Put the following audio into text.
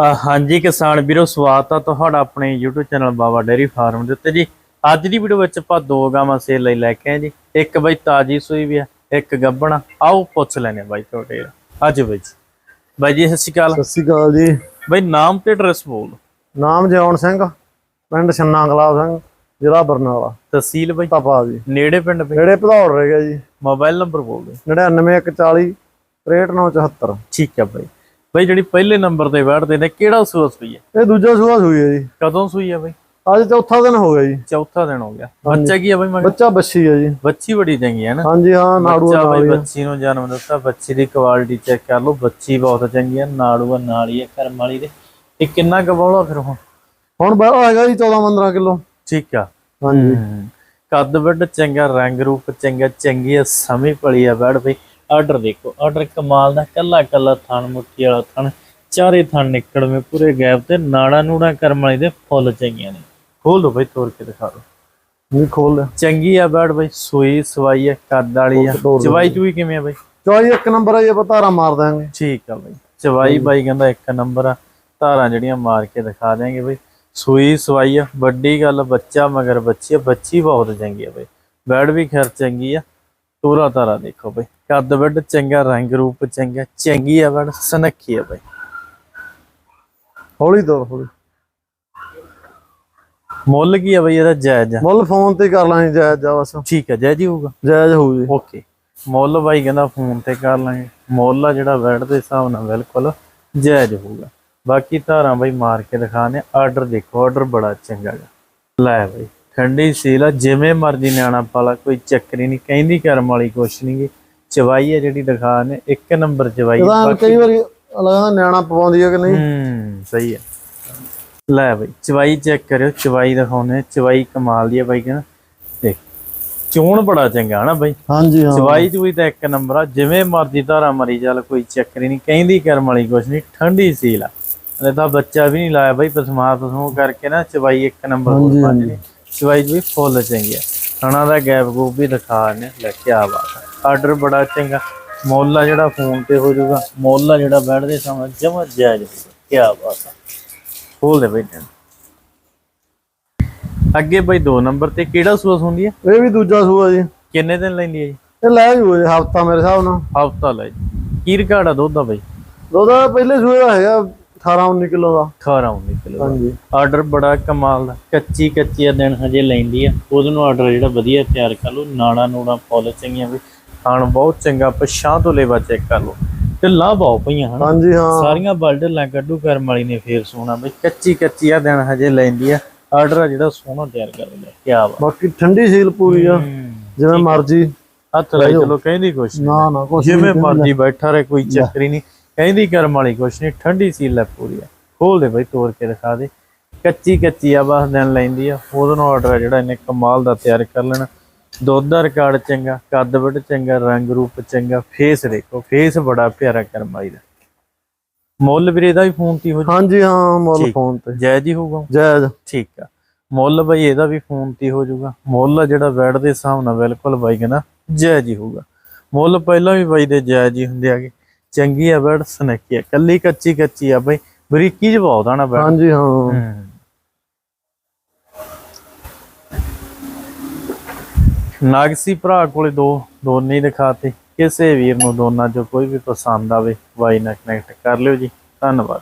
ਹਾਂਜੀ ਕਿਸਾਨ ਵੀਰੋ ਸਵਾਗਤ ਆ ਤੁਹਾਡਾ ਆਪਣੇ YouTube channel Baba dairy farm ਦੇ ਉੱਤੇ ਜੀ। ਅੱਜ ਦੀ ਵੀਡੀਓ ਵਿੱਚ ਆਪਾਂ ਦੋ ਗਾਵਾਂ ਸੇਲ ਲਈ ਲੈ ਕੇ ਆਏ ਜੀ। ਇੱਕ ਬਈ ਤਾਜੀ ਸੂਈ ਵੀ ਆ ਇੱਕ ਗੱਬਣਾ ਆਓ ਪੁੱਛ ਲੈਨੇ ਬਾਈ ਤੁਹਾਡੇ। ਅੱਜ ਬਈ ਜੀ। ਬਾਈ ਜੀ ਸਤਿ ਸ਼੍ਰੀ ਅਕਾਲ। ਸਤਿ ਸ਼੍ਰੀ ਅਕਾਲ ਜੀ। ਬਾਈ ਨਾਮ ਤੇ ਐਡਰੈਸ ਬੋਲ। ਨਾਮ ਜੌਨ ਸਿੰਘ ਪਿੰਡ ਛੰਨਾ ਗਲਾਬ ਸਿੰਘ ਜ਼ਿਲ੍ਹਾ ਬਰਨਾਲਾ। ਤਹਿਸੀਲ ਬਾਈ? ਤਪਾ ਜੀ। ਨੇੜੇ ਪਿੰਡ ਬਈ? ਨੇੜੇ ਭਦੌੜ ਰਹਿ ਗਿਆ ਜੀ। ਮੋਬਾਈਲ ਨੰਬਰ ਬੋਲ ਦਿਓ। 99140 63974 ਠੀਕ ਆ ਬਾਈ। ਬਾਈ ਜਿਹੜੀ ਪਹਿਲੇ ਨੰਬਰ ਤੇ ਬੈਠਦੇ ਨੇ ਕਿਹੜਾ ਸੂਆ ਸੂਈ ਹੈ? ਇਹ ਦੂਜਾ ਸੂਆ ਸੂਈ ਹੈ ਜੀ। ਕਦੋਂ ਸੂਈ ਹੈ ਬਾਈ? ਅੱਜ ਚੌਥਾ ਦਿਨ ਹੋ ਗਿਆ ਜੀ। ਚੌਥਾ ਦਿਨ ਹੋ ਗਿਆ। ਬੱਚਾ ਕੀ ਹੈ ਬਾਈ ਬੱਚਾ ਬੱਛੀ ਹੈ ਜੀ। ਬੱਚੀ ਬੜੀ ਚੰਗੀ ਹੈ ਨਾ? ਹਾਂਜੀ ਹਾਂ ਨਾੜੂ ਬੱਚਾ ਨਾਲ ਹੀ ਆ। ਬੱਚੀ ਨੂੰ ਜਨਮ ਦਿੱਤਾ ਬੱਚੀ ਦੀ ਕੁਆਲਿਟੀ ਚੈੱਕ ਕਰ ਲਓ ਬੱਚੀ ਬਹੁਤ ਚੰਗੀ ਹੈ ਨਾੜੂਆ ਨਾਲੀ ਹੈ ਕਰਮ ਵਾਲੀ ਦੇ। ਇਹ ਕਿੰਨਾ ਕਬੌਲਾ ਫਿਰ ਹੁਣ? ਹੁਣ ਬੜਾ ਹੈਗਾ ਜੀ 14 15 ਕਿਲੋ। ਠੀਕ ਆ। ਹਾਂਜੀ। ਕੱਦ ਵੱਡ ਚੰਗਾ ਰੰਗ ਰੂਪ ਚੰਗਾ ਚੰਗੀ ਹੈ ਸਮੀ ਪਲੀ ਆ ਬੈੜ ਬਈ। ਆਰਡਰ ਦੇਖੋ ਆਰਡਰ ਕਮਾਲ ਦਾ ਕੱਲਾ ਕੱਲਾ ਥਣ ਮੁੱਠੀ ਵਾਲਾ ਥਣ ਚਾਰੇ ਥਣ ਨਿਕੜਵੇਂ ਪੂਰੇ ਗੈਪ ਤੇ ਨਾੜਾ ਨੂੜਾ ਕਰਮ ਵਾਲੀ ਦੇ ਫੁੱਲ ਚੰਗੀਆਂ ਨੇ। ਖੋਲ ਦੋ ਬਈ ਤੋੜ ਕੇ ਦਿਖਾ ਦੋ। ਨਹੀਂ ਖੋਲ ਚੰਗੀ ਆ ਬੈੜ ਬਈ ਸੂਈ ਸਵਾਈ ਹੈ ਕੱਦ ਵਾਲੀ ਆ। ਚਵਾਈ ਚੂਈ ਕਿਵੇਂ ਆ ਬਈ? ਚੌਈ ਇੱਕ ਨੰਬਰ ਹੈ ਜੀ ਧਾਰਾ ਮਾਰ ਦਾਂਗੇ ਠੀਕ ਆ ਬਾਈ ਚਵਾਈ ਬਾਈ ਕਹਿੰਦਾ ਇੱਕ ਨੰਬਰ ਆ। ਧਾਰਾਂ ਜਿਹੜੀਆਂ ਮਾਰ ਕੇ ਦਿਖਾ ਦਿਆਂਗੇ ਬਾਈ। ਸੂਈ ਸਵਾਈ ਆ ਵੱਡੀ ਗੱਲ ਬੱਚਾ ਮਗਰ ਬੱਚੀ ਆ ਬੱਚੀ ਬਹੁਤ ਚੰਗੀ ਆ ਬਾਈ। ਬੈਡ ਵੀ ਖੈਰ ਚੰਗੀ ਆ। ਤੋਰਾ ਤਾਰਾ ਦੇਖੋ ਬਾਈ। ਕੱਦ ਵੱਡ ਚੰਗਾ ਰੰਗ ਰੂਪ ਚੰਗਾ ਚੰਗੀ ਆ ਬੜ ਸਨੱਖੀ ਆ ਬਾਈ। ਹੌਲੀ ਤੋਰ ਹੌਲੀ। ਮੁੱਲ ਕੀ ਆ ਬਾਈ ਇਹਦਾ ਜਾਇਜ਼? ਆ ਮੁੱਲ ਫੋਨ ਤੇ ਕਰ ਲਾਂਗੇ ਜਾਇਜ਼ ਜਾ ਬਸ। ਠੀਕ ਆ ਜਾਇਜ਼ ਹੀ ਹੋਊਗਾ? ਜਾਇਜ਼ ਹੋਊ ਜੀ ਓਕੇ। ਮੁੱਲ ਬਾਈ ਕਹਿੰਦਾ ਫੋਨ ਤੇ ਕਰ ਲਾਂਗੇ। ਮੁੱਲ ਆ ਜਿਹੜਾ ਬੈਡ ਦੇ ਹਿਸਾਬ ਨਾਲ ਬਿਲਕੁਲ ਜਾਇਜ਼ ਹੋਊਗਾ। ਬਾਕੀ ਧਾਰਾਂ ਬਾਈ ਮਾਰ ਕੇ ਦਿਖਾਣੇ ਆਰਡਰ ਦੇਖੋ ਆਰਡਰ ਬੜਾ ਚੰਗਾ ਗਾ ਲੈ ਬਾਈ ਠੰਡੀ ਸੀਲ ਆ ਜਿਵੇਂ ਮਰਜ਼ੀ ਨਿਆਣਾ ਪਾਲਾ ਕੋਈ ਚੱਕਰੀ ਨਹੀਂ। ਕਹਿੰਦੀ ਕਰਮ ਵਾਲੀ ਕੁਛ ਨਹੀਂ ਗੀ। ਚਵਾਈ ਆ ਜਿਹੜੀ ਦਿਖਾ ਨੇ ਇੱਕ ਨੰਬਰ ਚਵਾਈ ਇਹਦਾ ਕਈ ਵਾਰੀ ਲੱਗਦਾ ਨਿਆਣਾ ਪਵਾਉਂਦੀ ਹੈ ਕਿ ਨਹੀਂ? ਹੂੰ ਸਹੀ ਹੈ। ਲੈ ਬਾਈ ਚਵਾਈ ਚੈੱਕ ਕਰਿਓ ਚਵਾਈ ਦਿਖਾਉਣੇ ਚਵਾਈ ਕਮਾਲ ਦੀ ਹੈ ਬਾਈ ਕਹਿੰਦਾ ਦੇਖ ਚੋਣ ਬੜਾ ਚੰਗਾ ਨਾ ਬਾਈ? ਹਾਂਜੀ ਹਾਂ। ਚਵਾਈ ਚੂਈ ਤਾਂ ਇੱਕ ਨੰਬਰ ਆ ਜਿਵੇਂ ਮਰਜ਼ੀ ਧਾਰਾ ਮਰੀ ਚੱਲ ਕੋਈ ਚੱਕਰ ਨਹੀਂ ਕਹਿੰਦੀ ਕਰਮ ਵਾਲੀ ਕੁਛ ਨਹੀਂ ਠੰਡੀ ਸੀਲ ਆ। ਹਲੇ ਤਾਂ ਬੱਚਾ ਵੀ ਨਹੀਂ ਲਾਇਆ ਬਾਈ ਪਸਮਾ ਪਸਮੂ ਕਰਕੇ ਨਾ ਚਵਾਈ ਇੱਕ ਨੰਬਰ ਹੋ ਹਾਂਜੀ, ਪੰਜਣੀ ਚਵਾਈ ਵੀ ਫੁੱਲ ਚੰਗੀ ਆ। ਥਣਾ ਦਾ ਗੈਪ ਗੂਪ ਵੀ ਦਿਖਾ ਨੇ ਲੈ ਕੇ ਆ ਬਾਤ ਆਰਡਰ ਬੜਾ ਚੰਗਾ। ਮੁੱਲ ਆ ਜਿਹੜਾ ਫੋਨ ਤੇ ਹੋ ਜਾਊਗਾ। ਮੁੱਲ ਆ ਜਿਹੜਾ ਬੈਠਦੇ ਸਮਾਂ ਜਮਾ ਜਾਇਜ਼ ਕੀ ਬਾਤ ਆ ਖੋਲ ਦੇ ਬਈ ਅੱਗੇ ਬਈ 2 ਨੰਬਰ ਤੇ ਕਿਹੜਾ ਸੂਸ ਹੁੰਦੀ ਹੈ? ਇਹ ਵੀ ਦੂਜਾ ਸੂਆ ਜੀ। ਕਿੰਨੇ ਦਿਨ ਲੈਂਦੀ ਹੈ ਜੀ? ਇਹ ਲੈ ਜੂ ਜੀ ਹਫਤਾ ਮੇਰੇ ਹਿਸਾਬ ਨਾਲ। ਹਫਤਾ ਲੈ ਕੀ ਰਿਕਾਰਡ ਆ ਦੁੱਧ ਦਾ ਬਈ? ਦੁੱਧ ਦਾ ਪਹਿਲੇ ਸੂਏ ਦਾ ਹੈਗਾ 18 19 ਕਿਲੋ ਦਾ। 18 19 ਕਿਲੋ ਹਾਂਜੀ। ਆਰਡਰ ਬੜਾ ਕਮਾਲ ਦਾ। ਕੱਚੀ ਕੱਚੀ ਦਿਨ ਹਜੇ ਲੈਂਦੀ ਆ। ਉਹਦੇ ਨੂੰ ਆਰਡਰ ਜਿਹੜਾ ਵਧੀਆ ਤਿਆਰ ਕਰ ਲਓ। ਨਾੜਾ ਨੂੜਾ ਚੰਗੀਆਂ ਵੀ। ਖਾਣ ਬਹੁਤ ਚੰਗਾ ਪਛਾਂ ਤੋਂ ਲੈਵਾ ਚੈੱਕ ਕਰ ਲਓ। ਤੇ ਲਾਹ ਬਹੁਤ ਪਈਆਂ ਹਨ? ਹਾਂਜੀ ਹਾਂ। ਸਾਰੀਆਂ ਬਲਡਲਾਂ ਕੱਢੂ ਕਰਮ ਵਾਲੀ ਨੇ ਫੇਰ ਸੋਨਾ ਬਈ ਕੱਚੀ ਕੱਚੀ ਆ ਦਿਨ ਹਜੇ ਲੈਂਦੀ ਆ। ਆਰਡਰ ਆ ਜਿਹੜਾ ਸੋਹਣਾ ਤਿਆਰ ਕਰ ਲਿਆ ਕੀ ਵਾ ਬਾਕੀ ਠੰਡੀ ਸੀਲ ਪੂਰੀ ਆ। ਜਿਵੇਂ ਮਰਜ਼ੀ। ਹੱਥ ਲਾਈ ਚਲੋ ਕਹਿੰਦੀ ਕੁਛ ਨੀ। ਨਾ ਨਾ ਕੁਛ ਜਿਵੇਂ ਮਰਜ਼ੀ ਬੈਠਾ ਰਹੇ ਕੋਈ ਚੱਕਰੀ ਨਹੀਂ। ਕਹਿੰਦੀ ਕਰਮ ਵਾਲੀ ਕੁਛ ਨਹੀਂ ਠੰਡੀ ਸੀ ਲੈ ਪੂਰੀ। ਆ ਖੋਲ ਦੇ ਬਈ ਤੋੜ ਕੇ ਦਿਖਾ ਦੇ। ਕੱਚੀ ਕੱਚੀ ਆ ਬਸ ਦਿਨ ਲੈਂਦੀ ਆ। ਉਹਦੇ ਆਰਡਰ ਜਿਹੜਾ ਇਹਨੇ ਕਮਾਲ ਦਾ ਤਿਆਰ ਕਰ ਲੈਣਾ। ਦੁੱਧ ਦਾ ਰਿਕਾਰਡ ਚੰਗਾ ਕੱਦ ਵੱਡ ਚੰਗਾ ਰੰਗ ਰੂਪ ਚੰਗਾ ਫੇਸ ਦੇਖੋ ਫੇਸ ਬੜਾ ਪਿਆਰਾ ਕਰਮ ਵਾਲੀ ਦਾ। ਮੁੱਲ ਵੀਰੇ ਦਾ ਵੀ ਫੋਨ ਤੇ ਹੋ ਜਾ। ਹਾਂਜੀ ਹਾਂ ਮੁੱਲ। ਫੋਨ ਤੇ। ਜਾਇਜ਼ ਹੀ ਹੋਊਗਾ। ਜਾਇਜ਼ ਠੀਕ ਆ। ਮੁੱਲ ਬਈ ਇਹਦਾ ਵੀ ਫੋਨ ਤੇ ਹੋ ਜਾਊਗਾ ਮੁੱਲ ਆ ਜਿਹੜਾ ਬੈਡ ਦੇ ਹਿਸਾਬ ਨਾਲ ਬਿਲਕੁਲ ਬਾਈ ਕਹਿੰਦਾ ਜਾਇਜ਼ ਹੀ ਹੋਊਗਾ। ਮੁੱਲ ਪਹਿਲਾਂ ਵੀ ਬਾਈ ਦੇ ਜਾਇਜ਼ ਹੀ ਹੁੰਦੇ ਆਗੇ ਚੰਗੀ ਆ ਬੈਡ ਸਨੱਕੀ ਆ। ਕੱਲੀ ਕੱਚੀ ਕੱਚੀ ਆ ਬਈ। ਬਰੀਕੀ ਚ ਬਹੁਤ ਆ ਨਾ ਬੈਡ ਹਾਂਜੀ ਹਾਂ। ਨਾਗਸੀ ਭਰਾ ਕੋਲੇ ਦੋ ਦੋਨੇ ਦਿਖਾਤੇ। ਕਿਸੇ ਵੀਰ ਨੂੰ ਦੋਨਾਂ ਚੋਂ ਕੋਈ ਵੀ ਪਸੰਦ ਆਵੇ ਬਾਈ ਨਾਲ ਕਨੈਕਟ ਕਰ ਲਿਓ ਜੀ। ਧੰਨਵਾਦ।